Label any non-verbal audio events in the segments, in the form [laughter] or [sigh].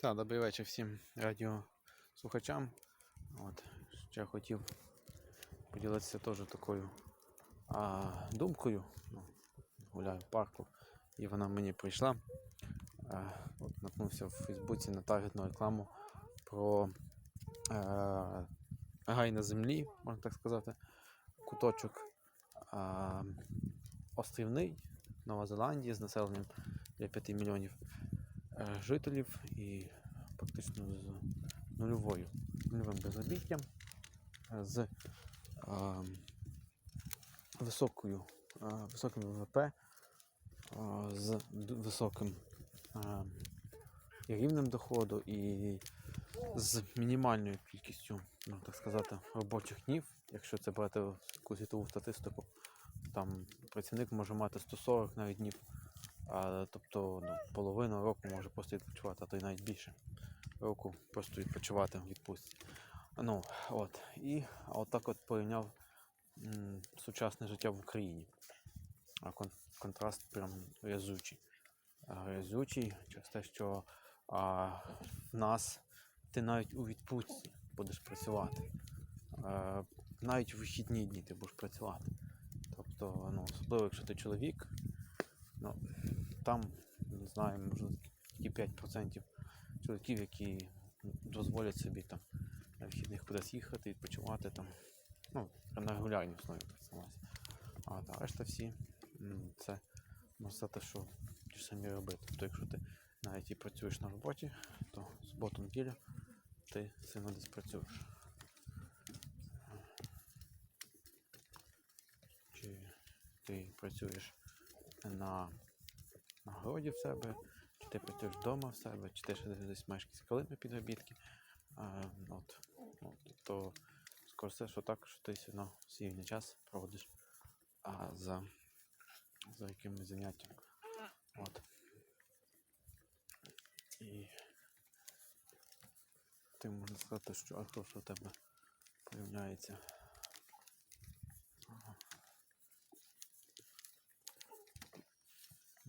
Так, добрий вечір всім радіослухачам. От, ще хотів поділитися теж такою а, думкою. Ну, гуляю в парку, і вона мені прийшла. А, от, наткнувся в Фейсбуці на таргетну рекламу про а, рай на землі, можна так сказати, куточок а, острівний Нова Зеландія з населенням для 5 мільйонів е, жителів і практично з нульовою нульовим безробіттям, е, з е, високою, е, високим ВВП, е, з високим е, рівнем доходу і з мінімальною кількістю, можна так сказати, робочих днів, якщо це брати таку світову статистику, там працівник може мати 140 навіть днів, а, тобто ну, половину року може просто відпочивати, а то й навіть більше року просто відпочивати в відпустці. Ну, от. І отак от порівняв м, сучасне життя в Україні. А кон- контраст прям разючий. А, Разючий через те, що а, нас ти навіть у відпустці будеш працювати. А, навіть у вихідні дні ти будеш працювати. Тобто, ну, особливо, якщо ти чоловік, там, не знаю, можна тільки 5% чоловіків, які дозволять собі там на вихідних кудись їхати, відпочивати там. Ну, на регулярній основі працювати. А та решта всі це можна сказати, що ті самі робити. Тобто, якщо ти навіть і працюєш на роботі, то суботу неділю ти сильно десь працюєш. Чи ти працюєш на, на городі в себе, чи ти працюєш вдома в себе, чи ти ще десь маєш якісь калими підробітки. А, от, от, то що так, що ти все одно свій час проводиш а, за, за якимось заняттям. От. І ти можна сказати, що а хто що в тебе порівняється.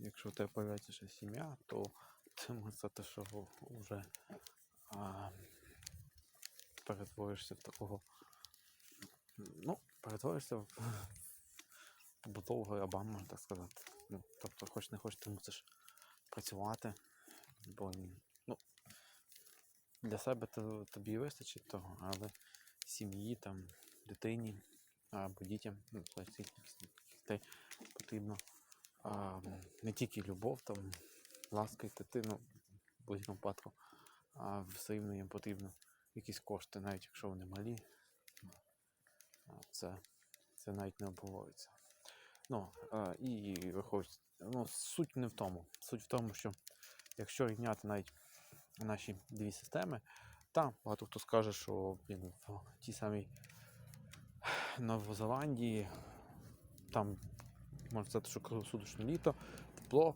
Якщо у тебе появляється ще сім'я, то ти можна сказати, що вже а, перетворишся в такого. Ну, перетворишся в [laughs] побутового раба, можна так сказати. Ну, тобто, хоч не хоч, ти мусиш працювати, бо ну, для себе то, тобі вистачить того, але сім'ї, там, дитині або дітям, ну, кількості дітей потрібно а, не тільки любов, там, ласка і дитину в будь-якому випадку, а рівно їм потрібно якісь кошти, навіть якщо вони малі. Це, це навіть не обговорюється. Ну, а, і виходить, ну, суть не в тому. Суть в тому, що якщо рівняти навіть наші дві системи, та багато хто скаже, що блін, в тій самій Новозеландії там можна сказати, що круглосуточне літо, тепло,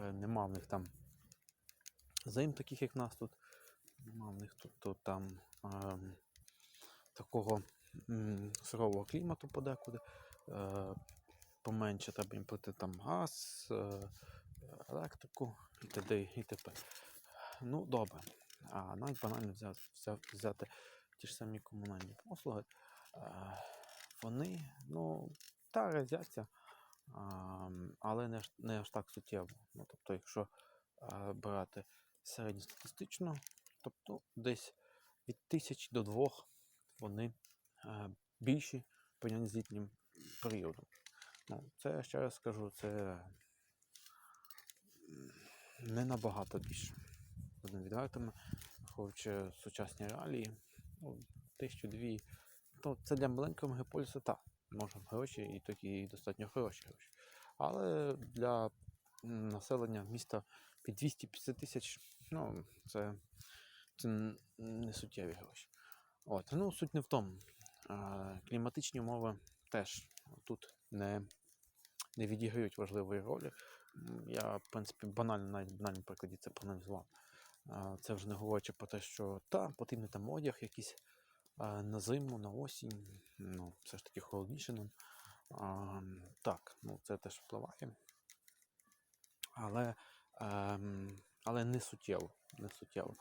е, нема в них там зим таких, як в нас тут. Нема в них тут, тут там ем, такого м, сурового клімату подекуди. Е, поменше треба їм платити там газ, е, електрику і т.д. і т.п. Ну, добре. А навіть банально взяти, взяти, ті ж самі комунальні послуги. Е, вони, ну, та разяться, а, але не, аж- не аж так суттєво. Ну, тобто, якщо брати середньостатистично, тобто десь від тисяч до двох вони більші порівняно з літнім періодом. Ну, це ще раз скажу, це не набагато більше. Будемо відвертими, враховуючи сучасні реалії, ну, тисячу дві. Ну, це для маленького мегаполісу так, можна гроші і тоді достатньо хороші гроші. Але для населення міста під 250 тисяч, ну, це, це не суттєві гроші. От, ну, суть не в тому. Кліматичні умови теж тут не, не відіграють важливої ролі. Я, в принципі, банально, навіть банальному прикладі це проаналізував. Це вже не говорячи про те, що та, потрібний там одяг якийсь на зиму, на осінь, ну, все ж таки холодніше нам. А, так, ну це теж впливає. Але ем, але не суттєво. Не суттєво.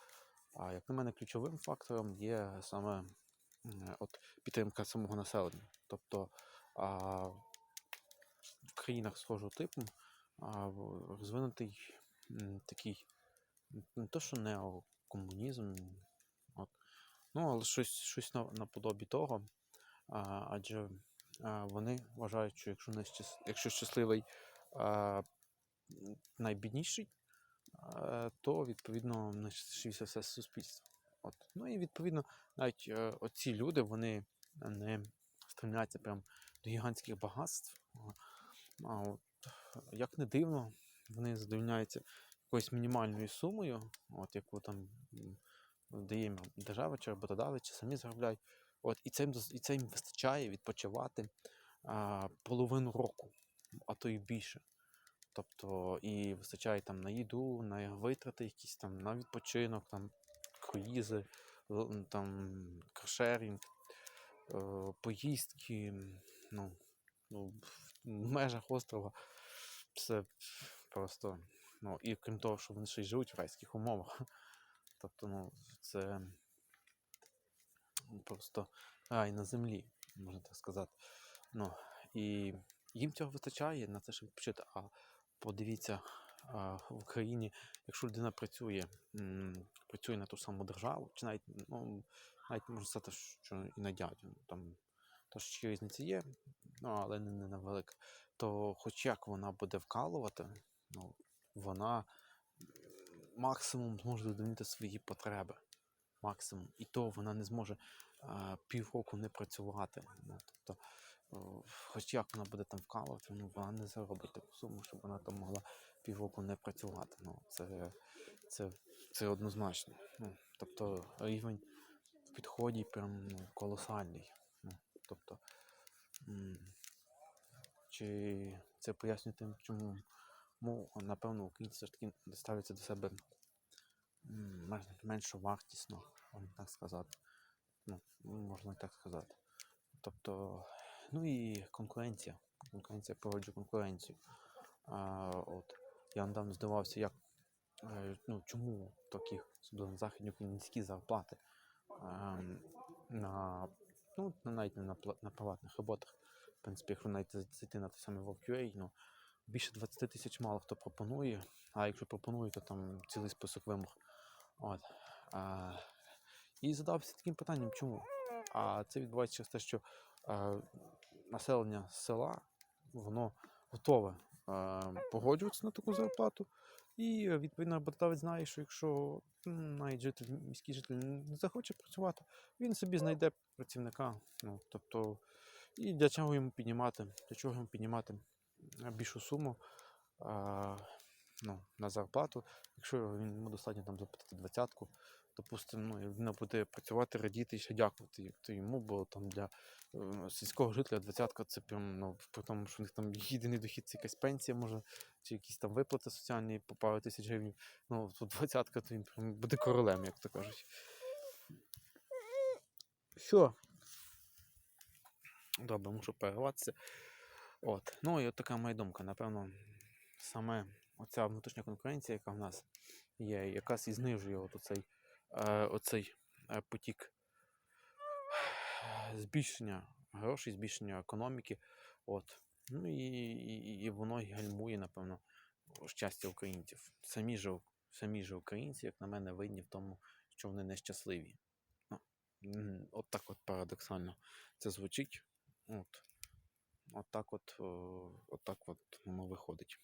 А як на мене, ключовим фактором є саме от, підтримка самого населення. Тобто а, в країнах схожого типу а, розвинутий такий не то, що неокомунізм, ну, але щось, щось на, наподобі того. Адже вони вважають, що якщо, не щас, якщо щасливий найбідніший, то відповідно найщасливіше все суспільство. От. Ну і відповідно, навіть е, оці люди вони не стремляться прям до гігантських багатств. А, от, як не дивно, вони задовольняються якоюсь мінімальною сумою, от яку там м, дає держава чи роботодавець, чи самі заробляють. От, і, це їм, і це вистачає відпочивати а, половину року, а то і більше. Тобто і вистачає там на їду, на витрати якісь там, на відпочинок, там круїзи, там каршерінг, е, поїздки, ну, ну, в межах острова. Це просто. Ну, і крім того, що вони ще й живуть в райських умовах. Тобто, ну, це просто рай на землі, можна так сказати. Ну, і їм цього вистачає на це, щоб відпочити. А подивіться, в Україні, якщо людина працює, працює на ту саму державу, чи навіть, ну, навіть можна сказати, що і на дядю, ну, там трошки різниця є, ну, але не, не на велика, то хоч як вона буде вкалувати, ну, вона максимум зможе задовольнити свої потреби. Максимум. І то вона не зможе а, півроку не працювати. Ну, тобто, о, хоч як вона буде там вкалувати, ну вона не заробить таку суму, щоб вона там могла півроку не працювати. Ну, це, це, це однозначно. Ну, тобто рівень в підході прям ну, колосальний. Ну, тобто, чи це пояснює тим, чому ну, напевно, українці все ж таки ставляться до себе менш вартісно, можна так сказати. Ну, можна так сказати. Тобто, ну і конкуренція. Конкуренція породжує конкуренцію. А, от, я недавно здивався, як, е, ну, чому такі, особливо західні українські зарплати ем, на, ну, навіть не на, на приватних роботах. В принципі, якщо навіть зайти на той самий WorkUA, ну, більше 20 тисяч мало хто пропонує, а якщо пропонує, то там цілий список вимог. От. А, і задався таким питанням, чому? А це відбувається через те, що е, населення села воно готове е, погоджуватися на таку зарплату. І відповідно роботодавець знає, що якщо навіть житель, міський житель не захоче працювати, він собі знайде працівника. Ну, тобто, і для чого йому піднімати? Для чого йому піднімати більшу суму а, ну, на зарплату, якщо йому достатньо там заплатити двадцятку, допустимо, ну, він буде працювати, радіти і ще дякувати йому, бо там для е, сільського жителя двадцятка це прям, ну, при тому, що у них там єдиний дохід це якась пенсія, може, чи якісь там виплати соціальні по пару тисяч гривень. Ну, тут двадцятка, то він прям буде королем, як то кажуть. Що? Добре, мушу перерватися. От. Ну і от така моя думка. Напевно, саме оця внутрішня конкуренція, яка в нас є, якраз і знижує от оцей, е, оцей е, потік збільшення грошей, збільшення економіки. От. Ну і, і, і воно гальмує, напевно, щастя українців. Самі ж, самі ж українці, як на мене, винні в тому, що вони нещасливі. Ну, от так от парадоксально це звучить. От. От так от, от так от воно виходить.